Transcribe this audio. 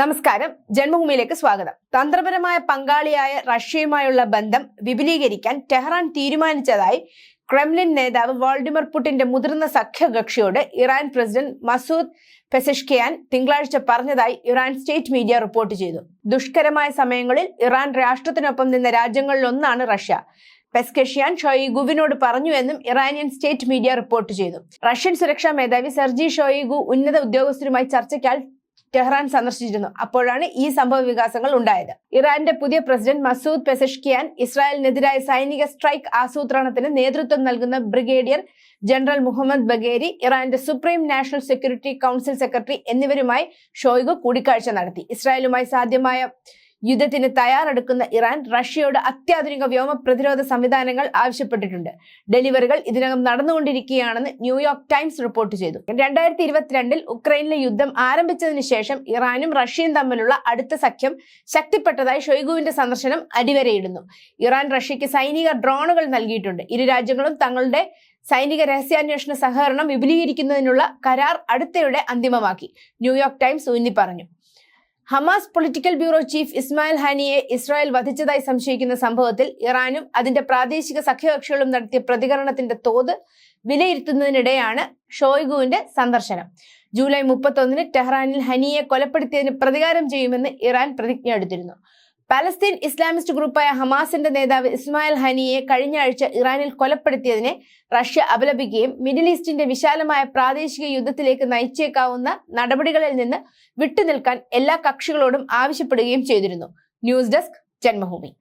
നമസ്കാരം. ജന്മഭൂമിയിലേക്ക് സ്വാഗതം. തന്ത്രപരമായ പങ്കാളിയായ റഷ്യയുമായുള്ള ബന്ധം വിപുലീകരിക്കാൻ ടെഹ്റാൻ തീരുമാനിച്ചതായി ക്രെംലിൻ നേതാവ് വാൾഡിമർ പുടിന്റെ മുതിർന്ന സഖ്യകക്ഷിയോട് ഇറാൻ പ്രസിഡന്റ് മസൂദ് പെസഷ്കിയാൻ തിങ്കളാഴ്ച പറഞ്ഞതായി ഇറാൻ സ്റ്റേറ്റ് മീഡിയ റിപ്പോർട്ട് ചെയ്തു. ദുഷ്കരമായ സമയങ്ങളിൽ ഇറാൻ രാഷ്ട്രത്തിനൊപ്പം നിന്ന രാജ്യങ്ങളിലൊന്നാണ് റഷ്യ. പെസ്കഷ്യാൻ ഷോയി ഗുവിനോട് പറഞ്ഞു എന്നും ഇറാനിയൻ സ്റ്റേറ്റ് മീഡിയ റിപ്പോർട്ട് ചെയ്തു. റഷ്യൻ സുരക്ഷാ മേധാവി സെർജി ഷോയിഗു ഉന്നത ഉദ്യോഗസ്ഥരുമായി ചർച്ചയ്ക്കാൽ ടെഹ്റാൻ സന്ദർശിച്ചിരുന്നു. അപ്പോഴാണ് ഈ സംഭവ വികാസങ്ങൾ ഉണ്ടായത്. ഇറാന്റെ പുതിയ പ്രസിഡന്റ് മസൂദ് പെസഷ്കിയാൻ ഇസ്രായേലിനെതിരായ സൈനിക സ്ട്രൈക്ക് ആസൂത്രണത്തിന് നേതൃത്വം നൽകുന്ന ബ്രിഗേഡിയർ ജനറൽ മുഹമ്മദ് ബഗേരി ഇറാന്റെ supreme national security council secretary എന്നിവരുമായി ഷോയ്ഗു കൂടിക്കാഴ്ച നടത്തി. ഇസ്രായേലുമായി സാധ്യമായ യുദ്ധത്തിന് തയ്യാറെടുക്കുന്ന ഇറാൻ റഷ്യയോട് അത്യാധുനിക വ്യോമ പ്രതിരോധ സംവിധാനങ്ങൾ ആവശ്യപ്പെട്ടിട്ടുണ്ട്. ഡെലിവറികൾ ഇതിനകം നടന്നുകൊണ്ടിരിക്കുകയാണെന്ന് ന്യൂയോർക്ക് ടൈംസ് റിപ്പോർട്ട് ചെയ്തു. രണ്ടായിരത്തി ഇരുപത്തിരണ്ടിൽ ഉക്രൈനിലെ യുദ്ധം ആരംഭിച്ചതിന് ശേഷം ഇറാനും റഷ്യയും തമ്മിലുള്ള അടുത്ത സഖ്യം ശക്തിപ്പെട്ടതായി ഷൊയ്ഗുവിന്റെ സന്ദർശനം അടിവരയിടുന്നു. ഇറാൻ റഷ്യയ്ക്ക് സൈനിക ഡ്രോണുകൾ നൽകിയിട്ടുണ്ട്. ഇരു രാജ്യങ്ങളും തങ്ങളുടെ സൈനിക രഹസ്യാന്വേഷണ സഹകരണം വിപുലീകരിക്കുന്നതിനുള്ള കരാർ അടുത്തയുടെ അന്തിമമാക്കി. ന്യൂയോർക്ക് ടൈംസ് ഊന്നി പറഞ്ഞു Hamas political bureau chief Ismail ഹാനിയെ Israel വധിച്ചതായി സംശയിക്കുന്ന സംഭവത്തിൽ ഇറാനും അതിന്റെ പ്രാദേശിക സഖ്യകക്ഷികളും നടത്തിയ പ്രതികരണത്തിന്റെ തോത് വിലയിരുത്തുന്നതിനിടെയാണ് ഷോയ്ഗുവിന്റെ സന്ദർശനം. ജൂലൈ മുപ്പത്തൊന്നിന് ടെഹ്റാനിൽ ഹനിയെ കൊലപ്പെടുത്തിയതിന് പ്രതികാരം ചെയ്യുമെന്ന് ഇറാൻ പ്രതിജ്ഞ എടുത്തിരുന്നു പലസ്തീൻ ഇസ്ലാമിസ്റ്റ് ഗ്രൂപ്പായ ഹമാസിന്റെ നേതാവ് ഇസ്മായിൽ ഹനിയെ കഴിഞ്ഞ ആഴ്ച ഇറാനിൽ കൊലപ്പെടുത്തിയതിനെ റഷ്യ അപലപിക്കുകയും മിഡിൽ ഈസ്റ്റിന്റെ വിശാലമായ പ്രാദേശിക യുദ്ധത്തിലേക്ക് നയിച്ചേക്കാവുന്ന നടപടികളിൽ നിന്ന് വിട്ടുനിൽക്കാൻ എല്ലാ കക്ഷികളോടും ആവശ്യപ്പെടുകയും ചെയ്തിരുന്നു. News desk Janmabhumi.